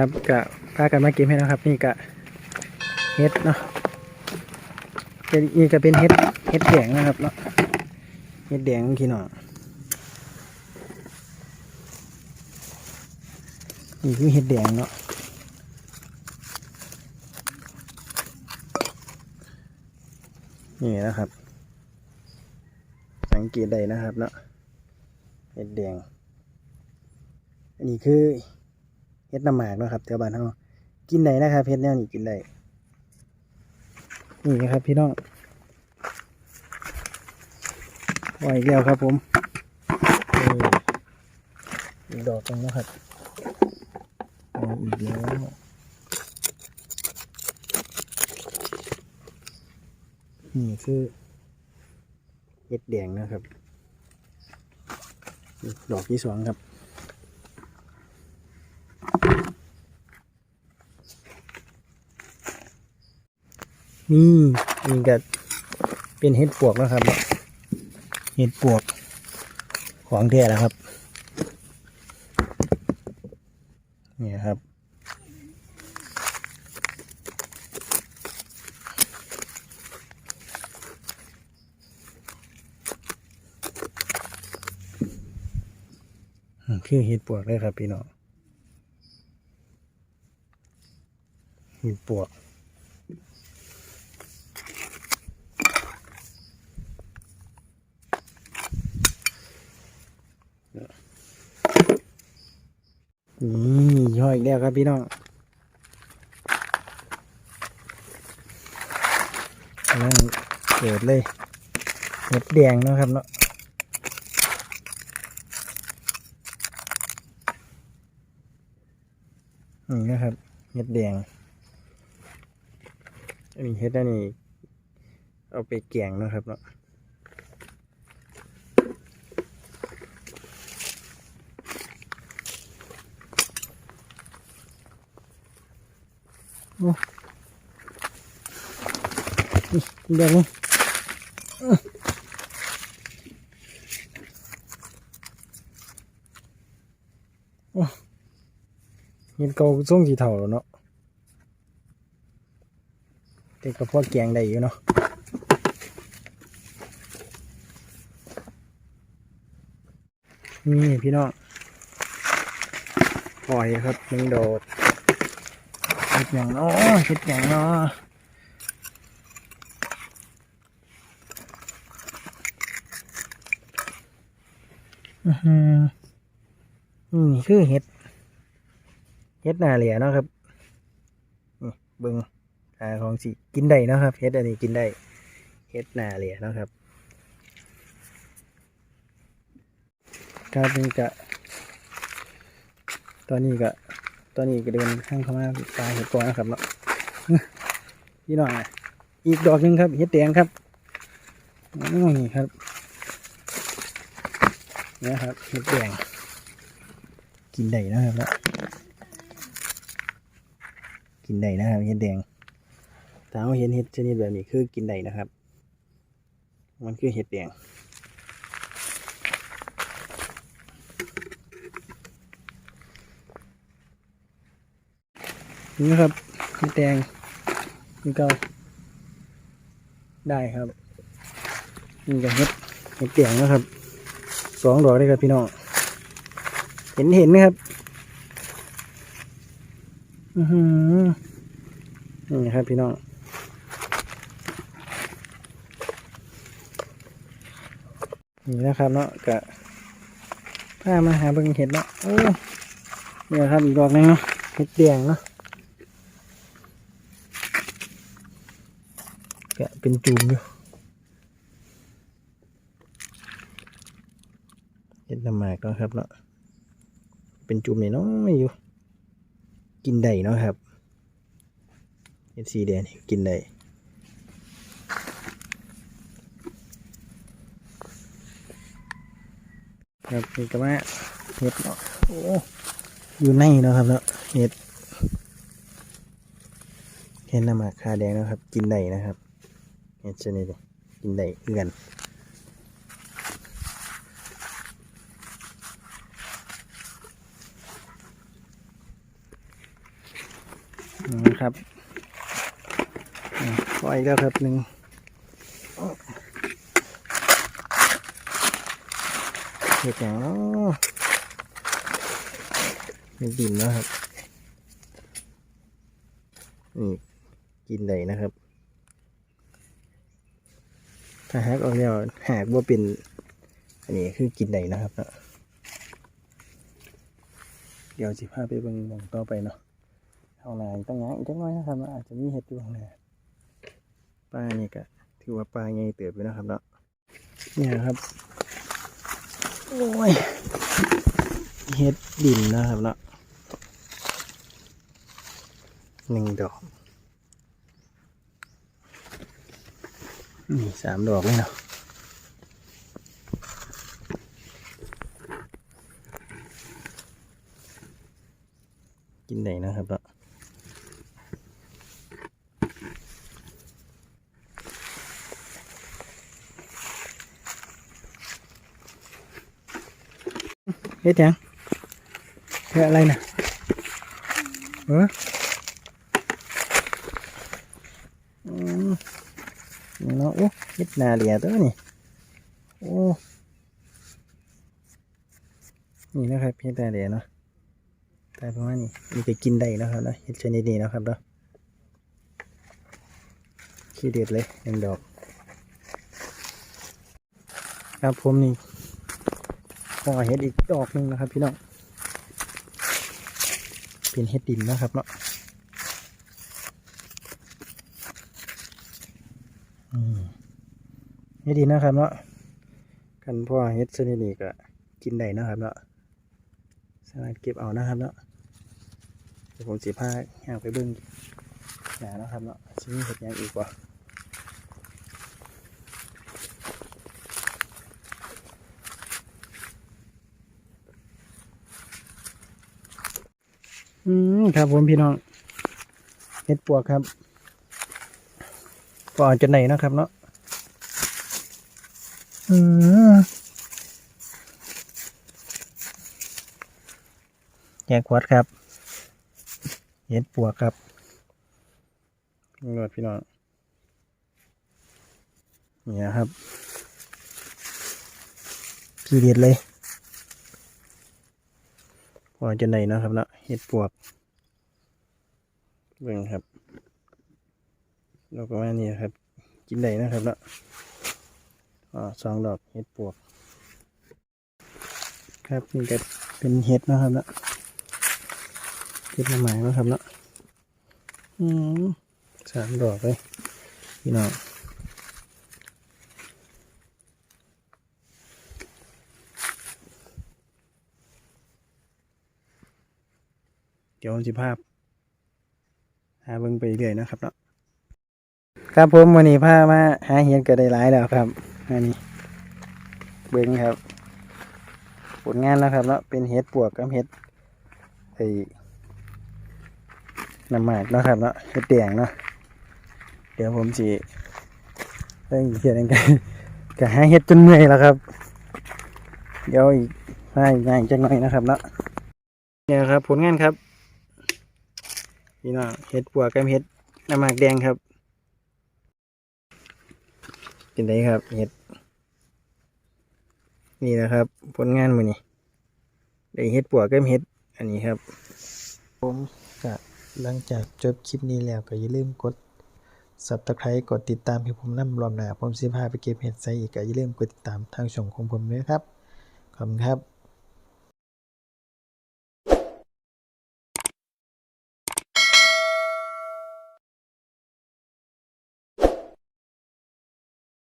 ครับกะพากันมาเก็บให้นะครับ นี่กะเฮ็ดเนาะเป็นนี่ก็เป็นเฮ็ดเฮ็ดแดงนะครับเนาะเฮ็ดแดงพี่น้องนี่คือเฮ็ดแดงเนาะนี่นะครับ สังเกตได้นะครับเนาะเฮ็ดแดง อันนี้คือ ฮ็ดน้ำหมากเนาะครับแถวบ้านเรากินได้นะครับเฮ็ดแนวนี้กินได้นี่นะครับพี่น้องไว้อีกแล้วครับผมอีกดอกหนึงนะครับอีกแล้วนี่คือเฮ็ดแดงนะครับ ดอกที่สองครับ นี่นี่ก็เป็นเห็ดปวกนะครับเนาะเห็ดปวกของแท้นะครับนี่ครับอืมคือเห็ดปวกเลยครับพี่น้องเห็ดปวก นี่ย่อยอีกแล้วครับพี่น้องนั่นเกิดเลยเห็ดแดงนะครับเนาะนี่นะครับเห็ดแดงอันนี้เห็ดอันนี้เอาไปแกงนะครับเนาะ เดี๋ยวนี้โอ้เห็นเกาส่งสีเทาแล้วเนาะแต่ก็พอแกงได้อยู่เนาะนี่พี่น้องปล่อยครับหนึ่งโดด เห็ดอย่างเนาะเห็ดอย่างเนาะอือหือนี่คือเห็ด เห็ดนาเหลียเนาะครับนี่เบิงตาของสิกินได้เนาะครับ เห็ดอันนี้กินได้ เห็ดนาเหลียเนาะครับครับนี่ก็ตอนนี้ก็ ตอนนี้ก็เดินข้างเข้ามาปลาเห็ดกอนะครับเนาะพี่น้องอีกดอกหนึงครับเห็ดแดงครับนี่ครับเนี่ยครับเห็ดแดงกินได้นะครับแล้วกินได้นะครับเห็ดแดงถ้าเราเห็นเห็ดชนิดแบบนี้คือกินได้นะครับ มันคือเห็ดแดง นี่ครับเห็ดแดงนี่ก็ได้ครับนี่ก็เห็ดเห็ดแดงนะครับสองดอกเลยครับพี่น้องเห็นเห็นไหมครับ อือหือนี่ครับพี่น้องนี่นะครับเนาะกะพามาหาเบิ่งเห็ดเนาะโอ้เนี่ยครับอีกดอกหนึงเนาะเห็ดแดงเนาะกะ เป็นจูมอยู่เห็ดน้ำหมากเนาะครับเนาะเป็นจุ่มนี่เนาะอยู่ กินได้เนาะครับเห็ดสีแดงนี่กินได้ครับนี่ก็มาเห็ดเนาะโอ้อยู่ในเนาะครับเนาะเห็ดเห็ดน้ำหมากคาแดงนะครับ กินได้นะครับ เห็ดชนิดนี้กินได้คือกันนนะครับอ่าปล่อยแล้วครับหนึ่งเห็ดอย่างเนาะเป็นดินแล้วครับนี่กินได้นะครับ ถ้าหากออกแล้วหากว่าเป็น อันนี้คือกินได้นะครับเนาะเดี๋ยวสิพาไปบิ่งมองต่อไปเนาะเอาหนาตั้งงานอีกจักหน้อยนะครับอาจจะมีเห็ดอยู่ข้างหน้าปลาเนี่ยก็ถือว่าปลาใหญ่เติบอยู่นะครับเนาะเนี่ยครับโอ้ยเห็ดดินนะครับเนาะหนึ่งดอก นี่สามดอกเลยเนาะกินได้นะครับเนาะเฮ็ดหยังเฮ็ดอะไรนะเออม นี่ เนะเฮ็ดนาเดียตัวนี่โอ้นี่นะครับเฮ็ดนาเดียเนาะตายประมาณนี้นี่ก็กินได้นะครับเนาะเฮ็ดชนิดนี้นะครับเนาะขี้เด็ดเลยหนึ่งดอก ครับผมนี่ก็เฮ็ดอีกดอกหนึ่งนะครับ พี่น้องเป็นเฮ็ดดินนะครับเนาะ อืม นี่ดีนะครับเนาะกันพ่อเฮ็ดชนิดนี้ก็กินได้นะครับเนาะสามารถเก็บเอานะครับเนาะเดี๋ยวผมสิพาย่างไปเบิ่งหนานะครับเนาะชิมีเห็ดหยังอีกว่าอืมครับผมพี่น้องเห็ดปวกครับก็จนไหนนะครับเนาะ อืมแยกวัดครับ เห็ดปวกครับนวดพี่น้องเนี่ยครับพี่เด็ดเลยพอจนไหนนาะครับเนาะเห็ดปวกเบิ่งครับเราประมาณนี้ครับ กินได้นะครับเนาะ อสองดอกเห็ดปวก ครับนี่ก็เป็นเห็ดนะครับนะเห็ดละหมายนะครับนะอืมสามดอกเลยพี่น้องเดี๋ยวสิภาพหาเบิ่งไปเรื่อยนะครับเนาะครับผมวันนี้พามาหาเห็ดก็ได้หลายแล้วครับ อันนี้ เบิ้งครับ ผลงานแล้วครับเนาะเป็นเห็ดปวกกับเห็ดไอ้น้ำหมากนะครับเนาะเห็ดแดงเนาะเดี๋ยวผมจีเรื่องอีกเทียหนึงกันก็หาเห็ดจนเมื่อยแล้วครับ เดี๋ยวอีกมาอีกงานจังหน่อยนะครับเนาะเนี่ยครับ ผลงานครับพี่น้องเห็ดปวกกับเห็ดน้ำหมากแดงครับ เป็นไงครับเห็ด นี่นะครับ ผลงานมือนี่ได้เห็ดปวกับเห็ด อันนี้ครับ ผมกะหลังจากจบคลิปนี้แล้วก็อย่าลืมกด subscribe กดติดตามให้ผมนำรอบหน้าผมสิพาไปเก็บเห็ดใส่อีกก็อย่าลืมกดติดตามทางช่องของผมด้วยครับ ขอบคุณครับ